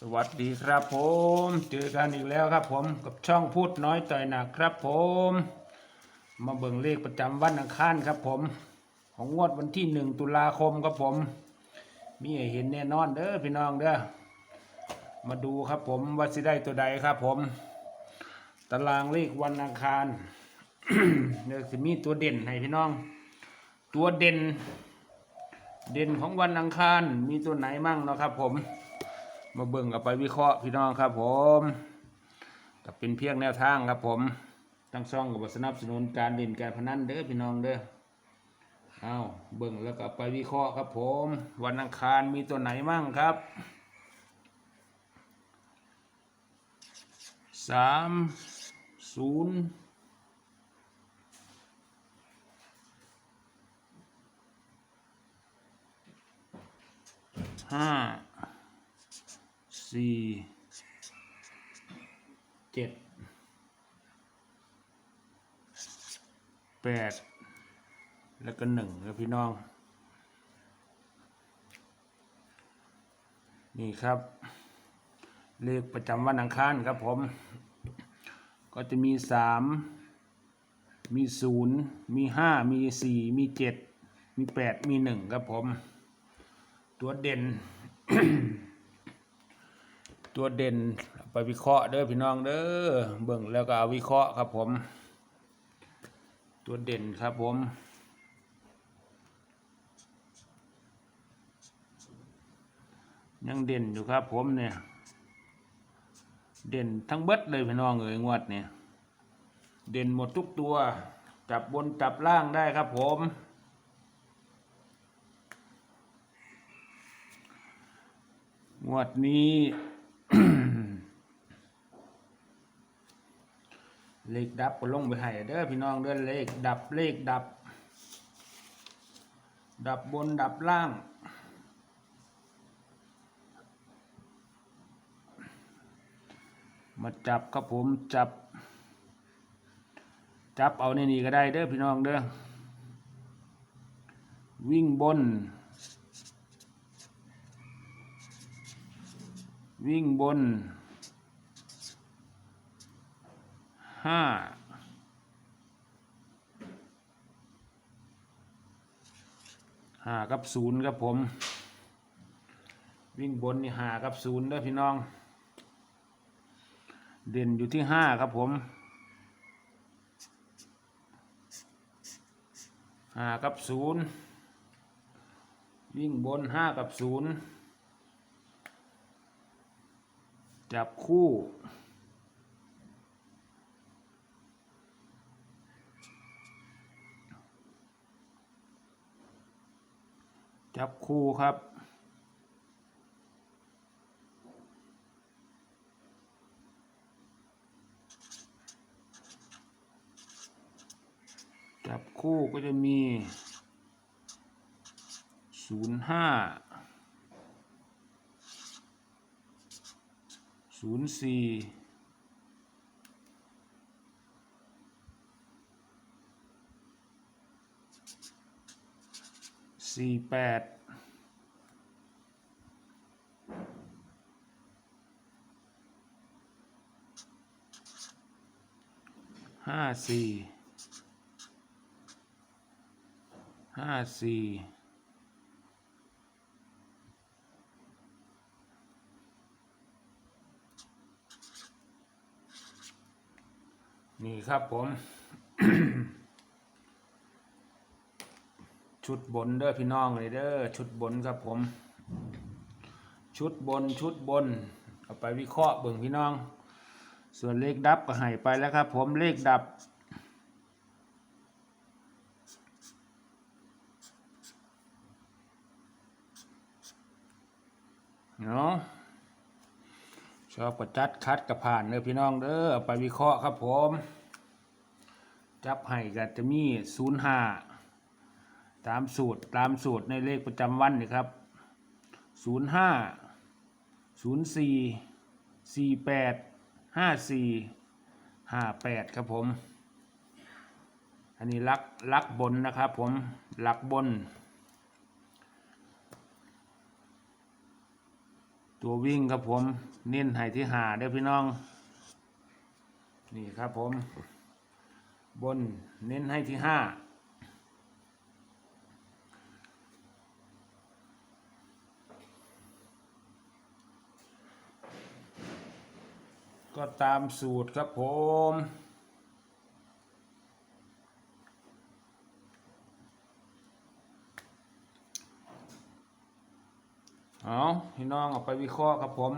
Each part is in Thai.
สวัสดีครับผม เจอกันอีกแล้วครับผมกับช่องพูดน้อยต่อยหนักครับผม มาเบิ่งเลขประจำวันอังคารครับผม ของงวดวันที่หนึ่งตุลาคมครับผม มีให้เห็นแน่นอนเด้อพี่น้องเด้อมาดูครับผมว่าสิได้ตัวใดครับผม ตารางเลขวันอังคารเดี๋ยวสิมีตัวเด่นให้พี่น้อง ตัวเด่น เด่นของวันอังคารมีตัวไหนมั่งเนาะครับผม มาเบิ่งกับไปวิเคราะห์พี่น้องครับผมก็เป็นเพียงแนวทางครับผมทั้งช่องกับบสนับสนุนการเล่นการพนันเด้อพี่น้องเด้อเอาเบิ่งแล้วก็ไปวิเคราะห์ครับผม วันอังคารมีตัวไหนมั่งครับสามศูนย์ห้า สี่เจ็ดแปดแล้วก็หนึ่งครับพี่น้อง นี่ครับ เลขประจำวันอังคารครับผม ก็จะมีสามมีศูนย์มีห้ามีสี่มีเจ็ดมีแปดมีหนึ่งครับผม ตัวเด่น ตัวเด่นไปวิเคราะห์เด้อพี่น้องเด้อเบิ่งแล้วก็เอาวิเคราะห์ครับผม ตัวเด่นครับผมยังเด่นอยู่ครับผมเนี่ย เด่นทั้งเบิดเลยพี่น้องเอ๋ยงวดเนี่ยเด่นหมดทุกตัว จับบนจับล่างได้ครับผม งวดนี้ เลขดับก็ลงไปให้เด้อพี่น้องเด้อเลขดับเลขดับ ดับบนดับล่าง มาจับครับผมจับ จับเอาในนี่ก็ได้เด้อพี่น้องเด้อวิ่งบน วิ่งบน ห้าห้ากับศูนย์ครับผม วิ่งบนนี่ห้ากับศูนย์เด้อพี่น้อง เด่นอยู่ที่ห้าครับผมห้ากับศูนย์วิ่งบนห้ากับศูนย์จับคู่ จับคู่ครับ จับคู่ก็จะมีศูนย์ห้าศูนย์สี่ สี่แปดห้าสี่ห้าสี่นี่ครับผม ชุดบนเด้อพี่น้องเลยเด้อชุดบนครับผม ชุดบนชุดบนเอาไปวิเคราะห์เบิ่งพี่น้อง ส่วนเลขดับก็ให้ไปแล้วครับ ผมเลขดับ เนาะชอบก็จัดคัดกับผ่านเด้อพี่น้องเด้อเอาไปวิเคราะห์ครับผม จับให้ก็จะมีศูนย์ห้า ตามสูตรตามสูตรในเลขประจำวันนี่ครับศูนย์ห้าศูนย์สี่สี่แปดห้าสี่ห้าแปดครับผม อันนี้ลักลักบนนะครับผมลักบน ตัววิ่งครับผม เน้นให้ที่หาเด้พี่น้อง นี่ครับผม บนเน้นให้ที่ห้า ก็ตามสูตรครับผม เอาพี่น้องเอาไปวิเคราะห์ครับผม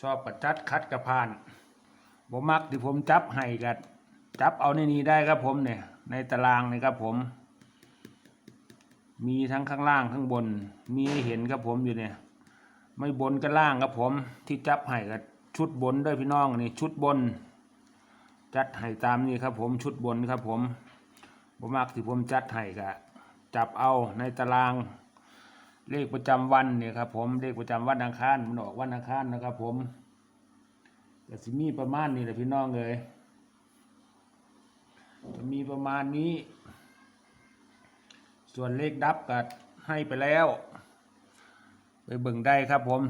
ชอบประจัดคัดกระพานบ่มักที่ผมจับให้กัจับเอาในนี้ได้ครับผมเนี่ย ในตารางนี่ครับผม มีทั้งข้างล่างข้างบน มีให้เห็นครับผมอยู่เนี่ย ไม่บนก็ล่างครับผมที่จับให้กับชุดบนด้วยพี่น้องนี่ชุดบน จัดให้ตามนี้ครับผมชุดบนครับผมบ่มักที่ผมจัดให้กับจับเอาในตาราง เลขประจำวันเนี่ยครับผมเลขประจำวันอังคารมันออกวันอังคารนะครับ ผมก็สิมีประมาณนี้แหละพี่น้องเลยจะมีประมาณนี้ ส่วนเลขดับก็ให้ไปแล้ว ไปเบิ่งได้ครับผม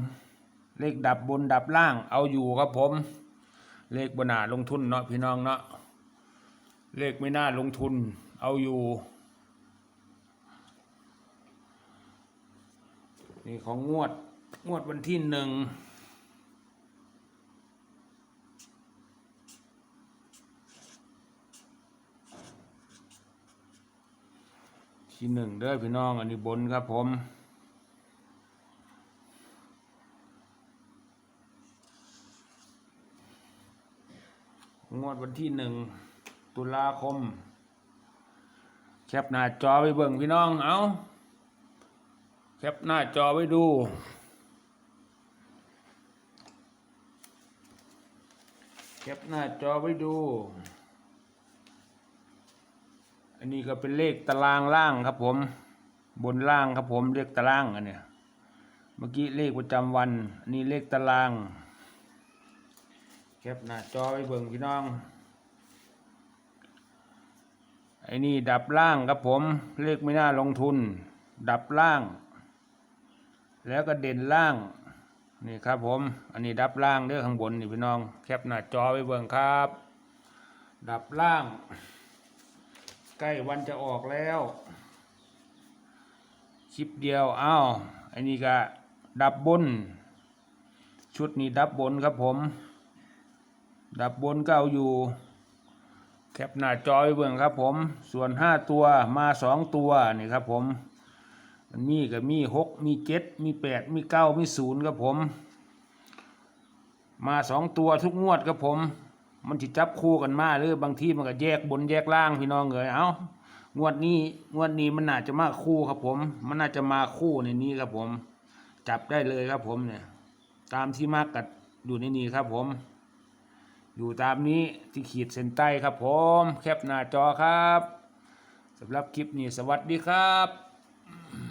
เลขดับบนดับล่างเอาอยู่ครับผม เลขบนาลงทุนเนาะพี่น้องเนาะเลขไม่น่าลงทุนเอาอยู่นี่ของงวดงวดวันที่หนึ่งที่หนึ่งเด้อพี่น้องอันนี้บนครับผม งวดวันที่หนึ่งตุลาคม แคปหน้าจอไปเบิ่งพี่น้อง เอาแคปหน้าจอไว้ดู แคปหน้าจอไว้ดู อันนี้ก็เป็นเลขตารางล่างครับผม บนล่างครับผมเลขตารางอันเนี้ย เมื่อกี้เลขประจำวันอันนี้เลขตาราง แคปหน้าจอไว้เบิ่งพี่น้อง ไอ้นี่ดับล่างครับผม เลขไม่น่าลงทุน ดับล่าง แล้วก็เด่นล่าง นี่ครับผม อันนี้ดับล่างเด้อข้างบนนี่พี่น้อง แคปหน้าจอไว้เบิ่งครับ ดับล่าง ใกล้วันจะออกแล้วคลิปเดียวอ้าวอันนี้ก็ดับบน ชุดนี้ดับบนครับผม ดับบนก็เอาอยู่ แคปหน้าจอยเบิ่งครับผม ส่วนห้าตัวมาสองตัวนี่ครับผม มันมีกับมีหกมีเจ็ดมีแปดมีเก้ามีศูนย์ครับผม มาสองตัวทุกงวดครับผม มันจะจับคู่กันมาหรือบางที่มันก็แยกบนแยกล่างพี่น้องเลยเอางวดนี้งวดนี้มันน่าจะมาคู่ครับผม มันน่าจะมาคู่ในนี้ครับผม จับได้เลยครับผมเนี่ยตามที่มากกัดอยู่ในนี้ครับผม อยู่ตามนี้ที่ขีดเส้นใต้ครับผมแคปหน้าจอครับสำหรับคลิปนี้สวัสดีครับ